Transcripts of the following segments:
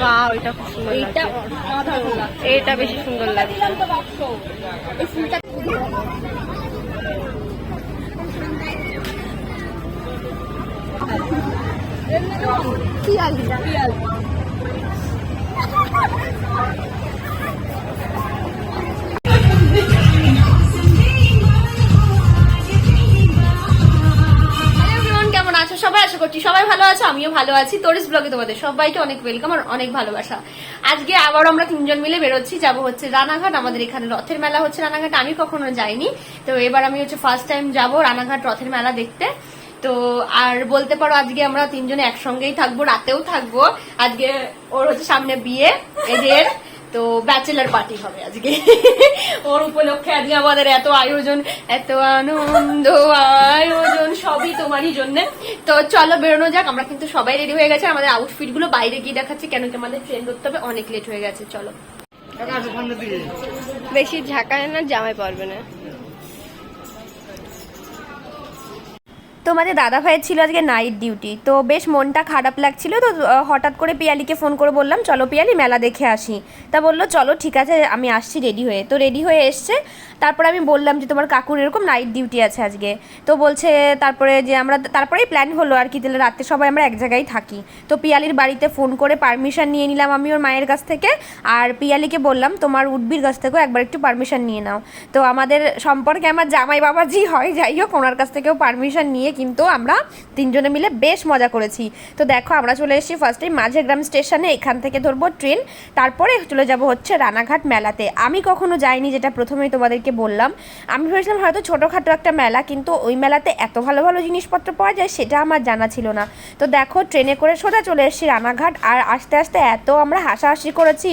বাহ এটা খুব সুন্দর লাগছে। এটা বেশি আশা করছি সবাই ভালো আছো, আমিও ভালো আছি। তোরিস ব্লগে তোমাদের সবাইকে অনেক ওয়েলকাম আর অনেক ভালোবাসা। আজকে আবার আমরা তিনজন মিলে বেরোচ্ছি, যাব হচ্ছে রানাঘাট। আমাদের এখানে রথের মেলা হচ্ছে রানাঘাট, আমি কখনো যাইনি। তো এবার আমি হচ্ছে ফার্স্ট টাইম যাব রানাঘাট রথের মেলা দেখতে। তো আর বলতে পারো আজকে আমরা তিনজনে একসঙ্গেই থাকব, রাতেও থাকব। আজকে ওর হচ্ছে সামনে বিয়ে, এদের। তো ব্যাচেলার পার্টি হবে আজকে। ওর উপলক্ষে আজকে আমাদের এত আয়োজন এত আনন্দ আয়োজন সবই তোমারই জন্য। তো চলো বেরোনো যাক আমরা কিন্তু সবাই রেডি হয়ে গেছে। আমাদের আউটফিটগুলো বাইরে গিয়ে দেখাচ্ছি কেন কি আমাদের ট্রেন ধরতে হবে অনেক লেট হয়ে গেছে চলো। বেশি ঝাঁকায় না জামাই পারবে না। তোমাদের দাদা ভাইয়ের ছিল আজকে নাইট ডিউটি তো বেশ মনটা খারাপ লাগছিল, তো হঠাৎ করে পিয়ালিকে ফোন করে বললাম, চলো পিয়ালি, মেলা দেখে আসি। তা বলল, চলো, ঠিক আছে, আমি আসছি রেডি হয়ে। তো রেডি হয়ে এসছে, তারপর আমি বললাম যে, তোমার কাকুর এরকম নাইট ডিউটি আছে আজকে। তো বলছে, তারপরে যে আমরা, তারপরেই প্ল্যান হলো আর কি তাহলে রাত্রে সবাই আমরা এক জায়গায় থাকি। তো পিয়ালির বাড়িতে ফোন করে পারমিশন নিয়ে নিলাম আমি ওর মায়ের কাছ থেকে, আর পিয়ালিকে বললাম, তোমার উডবির কাছ থেকেও একবার একটু পারমিশন নিয়ে নাও। তো আমাদের সম্পর্কে আমার জামাই বাবা বাবাজি হয়, যাই হোক, ওনার কাছ থেকেও পারমিশন নিয়ে কিন্তু আমরা তিনজনে মিলে বেশ মজা করেছি। তো দেখো, আমরা চলে এসেছি ফার্স্টে মাঝেগ্রাম স্টেশনে এখান থেকে ধরবো ট্রেন তারপরে চলে যাব হচ্ছে রানাঘাট মেলাতে। আমি কখনো যাইনি, যেটা প্রথমেই তোমাদেরকে বললাম। আমি ভেবেছিলাম হয়তো ছোটোখাটো একটা মেলা, কিন্তু ওই মেলাতে এত ভালো ভালো জিনিসপত্র পাওয়া যায়, সেটা আমার জানা ছিল না। তো দেখো ট্রেনে করে সোজা চলে এসেছি রানাঘাট। আর আস্তে আস্তে এত আমরা হাসাহাসি করেছি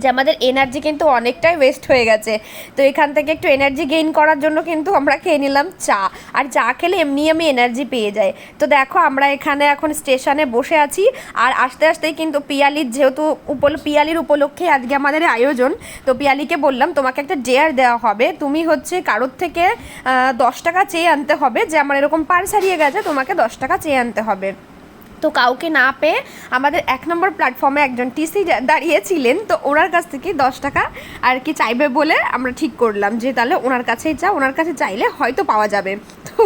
যে আমাদের এনার্জি কিন্তু অনেকটাই ওয়েস্ট হয়ে গেছে। তো এখান থেকে একটু এনার্জি গেইন করার জন্য কিন্তু আমরা খেয়ে নিলাম চা। আর চা খেলে এমনি আমি এনার্জি পেয়ে যাই। তো দেখো আমরা এখানে এখন স্টেশনে বসে আছি। আর আস্তে আস্তেই কিন্তু পিয়ালির যেহেতু উপল, পিয়ালির উপলক্ষে আজকে আমাদের আয়োজন, তো পিয়ালিকে বললাম, তোমাকে একটা ডেয়ার দেওয়া হবে। তুমি হচ্ছে কারোর থেকে দশ টাকা চেয়ে আনতে হবে। যে আমার এরকম পার্স হারিয়ে গেছে, তোমাকে দশ টাকা চেয়ে আনতে হবে। তো কাউকে না পেয়ে আমাদের এক নম্বর প্ল্যাটফর্মে একজন টিসি দাঁড়িয়েছিলেন তো ওনার কাছ থেকে দশ টাকা আর কি চাইবে বলে আমরা ঠিক করলাম যে তাহলে ওনার কাছেই চা ওনার কাছে চাইলে হয়তো পাওয়া যাবে তো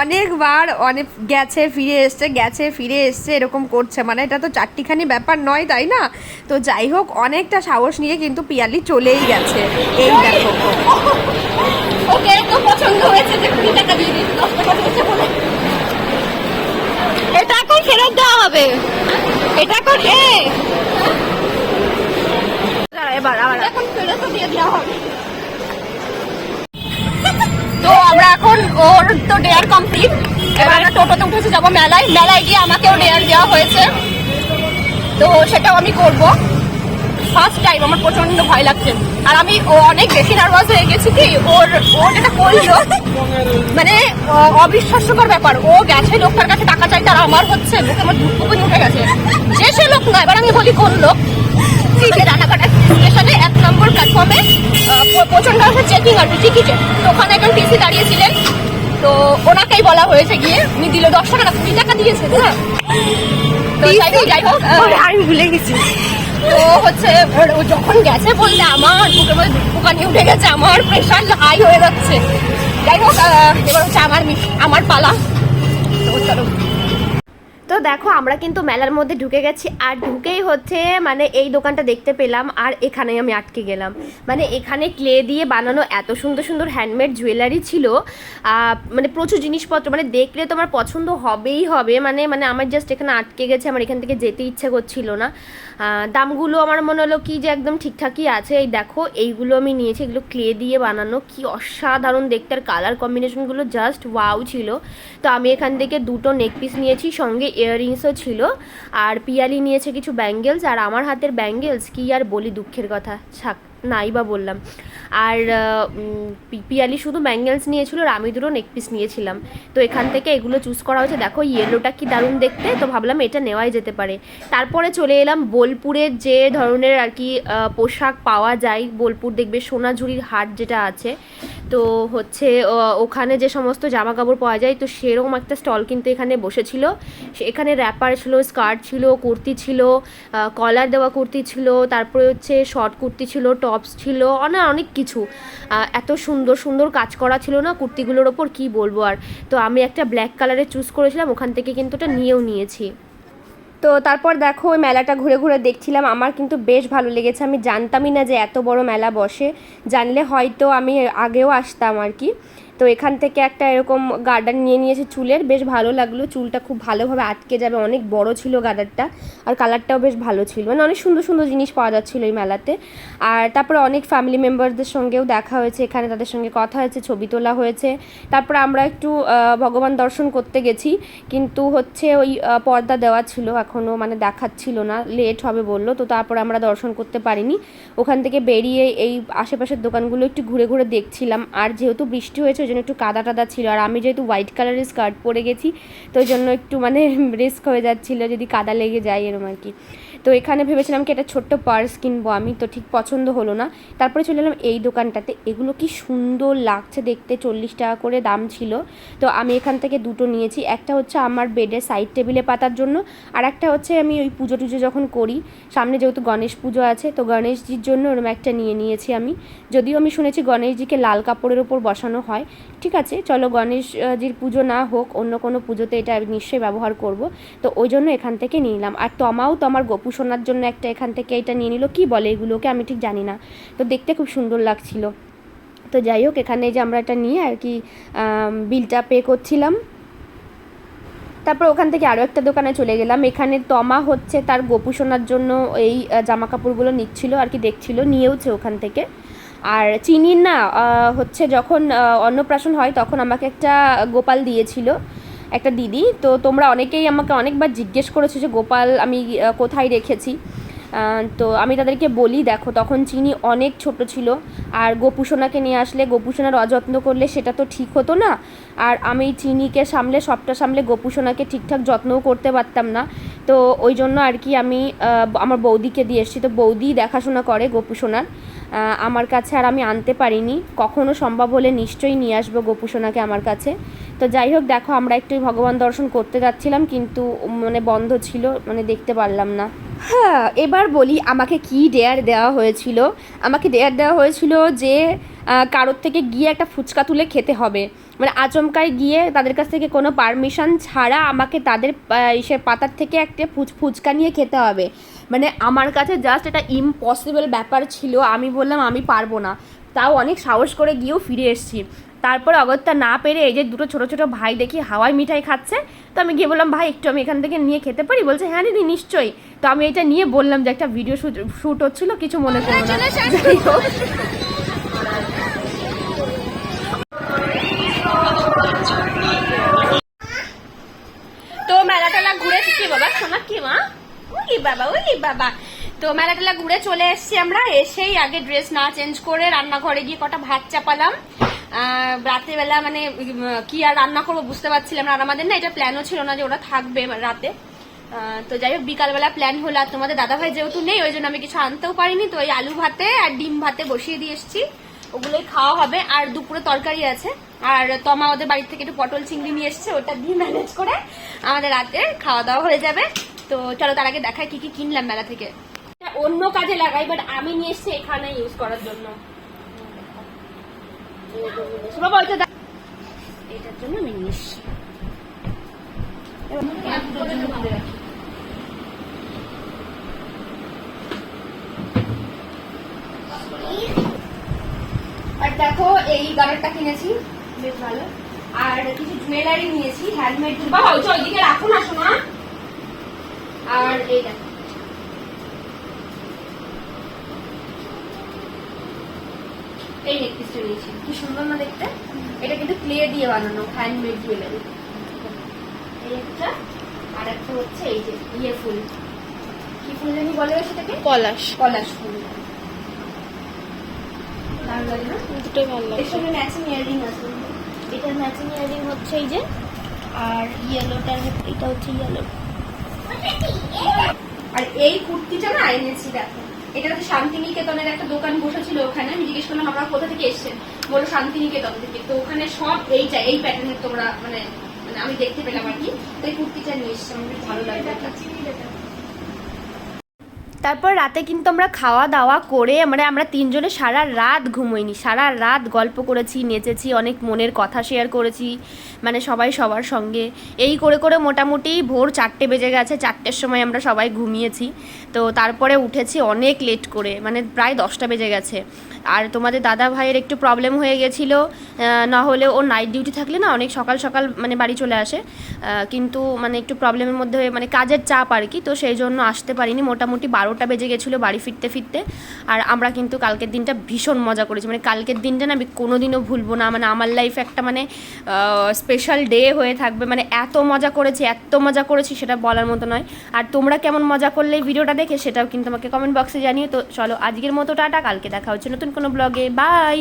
অনেকবার অনেক গেছে ফিরে এসছে গেছে ফিরে এসছে এরকম করছে মানে এটা তো চারটিখানি ব্যাপার নয় তাই না তো যাই হোক অনেকটা সাহস নিয়ে কিন্তু পিয়ালি চলেই গেছে এই দেখো ওকে তো পছন্দ হয়েছে যে কুড়ি টাকা দিয়ে দিন দশ টাকা দিয়েছে বলে এটা এখন ফেরত দেওয়া হবে। এটা এখন এ। এখন ফেরত দেওয়া হবে। তো আমরা এখন ওর তো ডেয়ার কমপ্লিট এবার আমরা টোটোতে উঠেছে, যাব মেলায়। মেলায় গিয়ে আমাকেও ডেয়ার দেওয়া হয়েছে। তো সেটাও আমি করব। ফার্স্ট টাইম আমার প্রচণ্ড ভয় লাগছে। আর আমি অনেক বেশি নার্ভাস হয়ে গেছি কি ওর ও যেটা করল মানে অবিশ্বাস্যকর ব্যাপার। ও গেছে লোকটার কাছে টাকা চাইতে আর আমার হচ্ছে বুকে আমার ধুকপুকুনি উঠে গেছে। যে সে লোক না এবার আমি বলি কোন লোক? সিটে রানাঘাট স্টেশনে এক নম্বর প্ল্যাটফর্মে প্রচণ্ড চেকিং আর কি টিকিটে তো ওখানে একজন টিসি দাঁড়িয়েছিলেন। তো ওনাকেই বলা হয়েছে গিয়ে উনি দিল দশ টাকা কুড়ি টাকা দিয়েছে হ্যাঁ তো যাই হোক আমি ভুলে গেছি। তো হচ্ছে যখন গেছে আমার উঠে গেছে, আমার হয়ে যাচ্ছে। আমার পালা। তো দেখো, আমরা কিন্তু মেলার মধ্যে ঢুকে গেছি, আর ঢুকেই হচ্ছে মানে এই দোকানটা দেখতে পেলাম, আর এখানেই আমি আটকে গেলাম। মানে এখানে ক্লে দিয়ে বানানো এত সুন্দর সুন্দর হ্যান্ডমেড জুয়েলারি ছিল মানে প্রচুর জিনিসপত্র মানে দেখলে তোমার পছন্দ হবেই হবে। মানে মানে আমার জাস্ট এখানে আটকে গেছে, আমার এখান থেকে যেতে ইচ্ছে করছিল না। দামগুলো আমার মনে হলো কি যে একদম ঠিকঠাকই আছে। এই দেখো, এইগুলো আমি নিয়েছি, এগুলো ক্লে দিয়ে বানানো। কি অসাধারণ দেখতে, আর কালার কম্বিনেশনগুলো জাস্ট ওয়াও ছিল। তো আমি এখান থেকে দুটো নেক পিস নিয়েছি, সঙ্গে ইয়াররিংসও ছিল। আর পিয়ালি নিয়েছে কিছু ব্যাঙ্গেলস আর আমার হাতের ব্যাঙ্গেলস কি আর বলি দুঃখের কথা। ছাক। নাই বা বললাম। আর পিপিয়ালি পিয়ালি শুধু ব্যাঙ্গেলস নিয়েছিল আর আমি দুটো নেক পিস নিয়েছিলাম। তো এখান থেকে এগুলো চুজ করা হয়েছে। দেখো ইয়েলোটা কি দারুণ দেখতে, তো ভাবলাম এটা নেওয়াই যেতে পারে। তারপরে চলে এলাম বোলপুরের যে ধরনের আর কি পোশাক পাওয়া যায়। বোলপুর দেখবে সোনাঝুরির হাট যেটা আছে তো হচ্ছে ওখানে যে সমস্ত জামা কাপড় পাওয়া যায়, তো সেরকম একটা স্টল কিন্তু এখানে বসেছিল। এখানে র্যাপার ছিল স্কার্ট ছিল, কুর্তি ছিল কলার দেওয়া কুর্তি ছিল, তারপরে হচ্ছে শর্ট কুর্তি ছিল টপস ছিল অনেক অনেক কিছু। এত সুন্দর সুন্দর কাজ করা ছিল না কুর্তিগুলোর ওপর, কি বলব আর। তো আমি একটা ব্ল্যাক কালারের চুজ করেছিলাম, ওখান থেকে কিন্তু ওটা নিয়েও নিয়েছি। তো তারপর দেখো, ওই মেলাটা ঘুরে ঘুরে দেখছিলাম। আমার কিন্তু বেশ ভালো লেগেছে। আমি জানতামই না যে এত বড় মেলা বসে। জানলে হয়তো আমি আগেও আসতাম আর কি। তো এখান থেকে একটা এরকম গার্ডার নিয়ে নিয়েছে চুলের। বেশ ভালো লাগল, চুলটা খুব ভালোভাবে আটকে যাবে। অনেক বড় ছিল গার্ডারটা আর কালারটাও বেশ ভালো ছিল। মানে অনেক সুন্দর সুন্দর জিনিস পাওয়া যাচ্ছিল এই মেলাতে। আর তারপরে অনেক ফ্যামিলি মেম্বারদের সঙ্গেও দেখা হয়েছে। এখানে তাদের সঙ্গে কথা হয়েছে, ছবি তোলা হয়েছে। তারপরে আমরা একটু ভগবান দর্শন করতে গেছি। কিন্তু হচ্ছে ওই পর্দা দেওয়া ছিল এখনও মানে দেখাচ্ছিল না। লেট হবে বলল, তো তারপরে আমরা দর্শন করতে পারিনি। ওখান থেকে বেরিয়ে এই আশেপাশের দোকানগুলো একটু ঘুরে ঘুরে দেখছিলাম। আর যেহেতু বৃষ্টি হয়েছে জন্য একটু কাদা টাদা ছিল। আর আমি যেহেতু হোয়াইট কালারের স্কার্ট পরে গেছি, তো ওই জন্য একটু মানে রিস্ক হয়ে যাচ্ছিল যদি কাদা লেগে যায় এরকম আর কি। তো এখানে ভেবেছিলাম কি একটা ছোট্ট পার্স কিনবো, আমি তো ঠিক পছন্দ হলো না। তারপরে চলে এলাম এই দোকানটাতে। এগুলো কি সুন্দর লাগছে দেখতে, চল্লিশ টাকা করে দাম ছিল। তো আমি এখান থেকে দুটো নিয়েছি, একটা হচ্ছে আমার বেডের সাইড টেবিলে পাতার জন্য, আর একটা হচ্ছে আমি ওই পুজো টুজো যখন করি, সামনে যেহেতু গণেশ পুজো আছে, তো গণেশজির জন্য ওরকম একটা নিয়ে নিয়েছি আমি। যদিও আমি শুনেছি গণেশজিকে লাল কাপড়ের ওপর বসানো হয় ঠিক আছে, চলো গণেশজির পুজো না হোক, অন্য কোনো পুজোতে এটা নিশ্চয়ই ব্যবহার করব। তো ওই জন্য এখান থেকে নিয়ে নিলাম। আর তমাও তো আমার গপু সোনার জন্য একটা এখান থেকে এটা নিয়ে নিল, কি বলে এগুলোকে আমি ঠিক জানি না। তো দেখতে খুব সুন্দর লাগছিল। তো যাই হোক, এখানে যে আমরা এটা নিয়ে আর কি বিলটা পে করছিলাম। তারপর ওখান থেকে আরও একটা দোকানে চলে গেলাম। এখানে তমা হচ্ছে তার গোপু জন্য এই জামা কাপড়গুলো নিচ্ছিল আর কি, দেখছিল, নিয়েওছে ওখান থেকে। আর চিনির না হচ্ছে যখন অন্নপ্রাশন হয় তখন আমাকে একটা গোপাল দিয়েছিল, একটা দিদি। তো তোমরা অনেকেই আমাকে অনেকবার জিজ্ঞেস করেছ যে, গোপাল, আমি কোথায় রেখেছি? তো আমি তাদেরকে বলি, দেখো, তখন চিনি অনেক ছোট ছিল। আর গোপুসোনাকে নিয়ে আসলে গোপুসোনার অযত্ন করলে সেটা তো ঠিক হতো না। আর আমি চিনিকে সামলে, সবটা সামলে গোপুসোনাকে ঠিকঠাক যত্নও করতে পারতাম না। তো ওই জন্য আর কি আমি আমার বৌদিকে দিয়ে এসেছি। তো বৌদি দেখাশোনা করে গোপুসোনার। আমার কাছে আর আমি আনতে পারিনি। কখনো সম্ভব হলে নিশ্চয়ই নিয়ে আসব গোপুসোনাকে আমার কাছে। তো যাই হোক, দেখো, আমরা একটু ভগবান দর্শন করতে যাচ্ছিলাম, কিন্তু মানে বন্ধ ছিল মানে দেখতে পারলাম না। হ্যাঁ এবার বলি, আমাকে কি ডেয়ার দেওয়া হয়েছিল? আমাকে ডেয়ার দেওয়া হয়েছিল যে কারোর থেকে গিয়ে একটা ফুচকা তুলে খেতে হবে। মানে আচমকায় গিয়ে তাদের কাছ থেকে কোনো পারমিশন ছাড়া আমাকে তাদের ইসের পাতার থেকে একটা ফুচ ফুচকা নিয়ে খেতে হবে। মানে আমার কাছে জাস্ট এটা ইম্পসিবল ব্যাপার ছিল আমি বললাম আমি পারব না। তাও অনেক সাহস করে গিয়েও ফিরে এসেছি। তারপর অগত্যা না পেরে এই যে দুটো ছোটো ছোটো ভাই দেখি হাওয়াই মিঠাই খাচ্ছে। তো আমি গিয়ে বললাম ভাই একটু আমি এখান থেকে নিয়ে খেতে পারি? বলছে হ্যাঁ দিদি নিশ্চয়ই। তো আমি এটা নিয়ে বললাম যে একটা ভিডিও শুট শ্যুট হচ্ছিল কিছু মনে করো না যাই হোক তো মেলা টেলা ঘুরে কি বাবা শোনা কি মা ওই বাবা তো মেলা টেলা ঘুরে চলে এসেছি আমরা। এসেই আগে ড্রেস না চেঞ্জ করে রান্নাঘরে গিয়ে কটা ভাত চাপালাম। রাতেবেলা মানে কি আর রান্না করব বুঝতে পারছিলাম আর আমাদের না এটা প্ল্যানও ছিল না যে ওরা থাকবে রাতে। তো যাই হোক, বিকালবেলা প্ল্যান হলো। আর তোমাদের দাদাভাই যেহেতু নেই, ওই জন্য আমি কিছু আনতেও পারিনি। তো ওই আলু ভাতে আর ডিম ভাতে বসিয়ে দিয়ে এসেছি। ওগুলোই খাওয়া হবে। আর দুপুরে তরকারি আছে। আর তমা ওদের বাড়ি থেকে একটু পটল চিংড়ি নিয়ে এসছে। ওটা দিয়ে ম্যানেজ করে আমাদের রাতে খাওয়া দাওয়া হয়ে যাবে। তো চলো তার আগে দেখাই কি কি কিনলাম মেলা থেকে। অন্য কাজে লাগাই বাট আমি নিয়ে এসছি এখানে ইউজ করার জন্য। বাবা ওইটা এটার জন্য আমি নিয়ে এসছি। এবার এক দুটোর জন্য ভালো রাখি। আর দেখো এই গাড়ারটা কিনেছি বেশ ভালো। আর কিছু জুয়েলারি নিয়েছি হ্যান্ডমেড বাবা ওইটা ওইদিকে রাখো না শোনা আর এই দেখো। এই নেকপিসটা নিয়েছি। কি সুন্দর না দেখতে? এটা কিন্তু ক্লে দিয়ে বানানো হ্যান্ডমেড জুয়েলারি এই একটা আর একটা হচ্ছে এই যে ইয়ে ফুল। কি ফুল জানি বলে সেটাকে? পলাশ। পলাশ ফুল। লাগে দুটোই ভালো এর সঙ্গে ম্যাচিং ইয়ারিং আছে। এটার ম্যাচিং ইয়ারিং হচ্ছে এই যে আর ইয়েলোটার এটা হচ্ছে ইয়েলো আর এই কুর্তিটা না এনেছি দেখো, এটা হচ্ছে শান্তিনিকেতনের একটা দোকান বসেছিল ওখানে। আমি জিজ্ঞেস করলাম আমরা কোথা থেকে এসছেন? বলো শান্তিনিকেতন থেকে। তো ওখানে সব এইটা এই প্যাটার্নের তোমরা মানে মানে আমি দেখতে পেলাম আর কি। তো এই কুর্তিটা নিয়ে এসেছি, আমার ভালো লাগবে। তারপর রাতে কিন্তু আমরা খাওয়া দাওয়া করে মানে আমরা তিনজনে সারা রাত ঘুমোইনি। সারা রাত গল্প করেছি, নেচেছি, অনেক মনের কথা শেয়ার করেছি মানে সবাই সবার সঙ্গে। এই করে করে মোটামুটি ভোর চারটে বেজে গেছে, চারটের সময় আমরা সবাই ঘুমিয়েছি। তো তারপরে উঠেছি অনেক লেট করে মানে প্রায় দশটা বেজে গেছে। আর তোমাদের দাদা ভাইয়ের একটু প্রবলেম হয়ে গেছিল না হলে ও নাইট ডিউটি থাকলে না অনেক সকাল সকাল মানে বাড়ি চলে আসে। কিন্তু মানে একটু প্রবলেমের মধ্যে মানে কাজের চাপ আর কি, তো সেই জন্য আসতে পারিনি। মোটামুটি বারোটা বেজে গেছিল বাড়ি ফিরতে ফিরতে। আর আমরা কিন্তু কালকের দিনটা ভীষণ মজা করেছি। মানে কালকের দিনটা না আমি কোনো দিনও ভুলবো না। মানে আমার লাইফে একটা মানে স্পেশাল ডে হয়ে থাকবে। মানে এত মজা করেছি, এত মজা করেছি সেটা বলার মতো নয়। আর তোমরা কেমন মজা করলে ভিডিওটা দেখে সেটাও কিন্তু আমাকে কমেন্ট বক্সে জানিয়ে তো চলো আজকের মতো টাটা। কালকে দেখা হচ্ছে নতুন কোনো ব্লগে বাই